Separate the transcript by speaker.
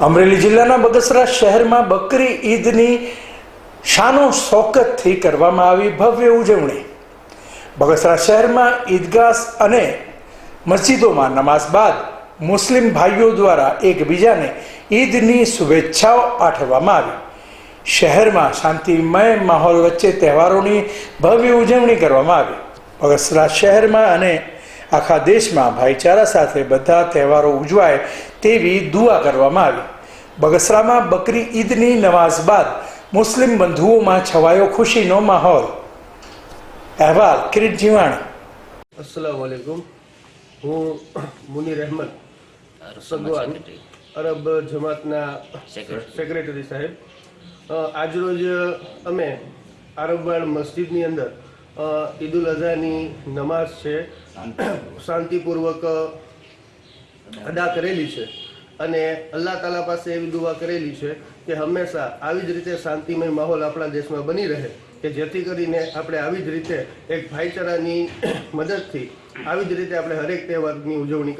Speaker 1: અમરેલી જિલ્લાના બગસરા શહેરમાં બકરી ઈદની શાનો શોકતથી કરવામાં આવી ભવ્ય ઉજવણી. બગસરા શહેરમાં ઈદગાહ અને મસ્જિદોમાં નમાઝ બાદ મુસ્લિમ ભાઈઓ દ્વારા એકબીજાને ઈદની શુભેચ્છાઓ પાઠવવામાં આવી. શહેરમાં શાંતિમય માહોલ વચ્ચે તહેવારોની ભવ્ય ઉજવણી કરવામાં આવી. બગસરા શહેરમાં અને આખા દેશમાં ભાઈચારા સાથે બધા તહેવારો ઉજવાય તેવી દુઆ કરવામાં આવી. બગસરામાં બકરી ઈદની નમાઝ બાદ મુસ્લિમ બંધુઓમાં છવાયો ખુશીનો માહોલ. અહેવાલ કિરીટ જીવાણી.
Speaker 2: અસલામ વાલેકુમ હું મુનીર અહેમદ સગવાન અરબ જમાતના સેક્રેટરી સાહેબ. આજરોજ અમે આરબવાડ મસ્જિદની અંદર ઈદ ઉલ અઝાની નમાઝ છે. શાંતિપૂર્વક અદા કરેલી છે. અને અલ્લાહ તાલા પાસે એવી દુવા કરેલી છે કે હંમેશા આવી જ રીતે શાંતિમય માહોલ આપણા દેશમાં બની રહે કે જેથી કરીને આપણે આવી જ રીતે એક ભાઈચારાની મદદથી આવી જ રીતે આપણે હરેક તહેવારની ઉજવણી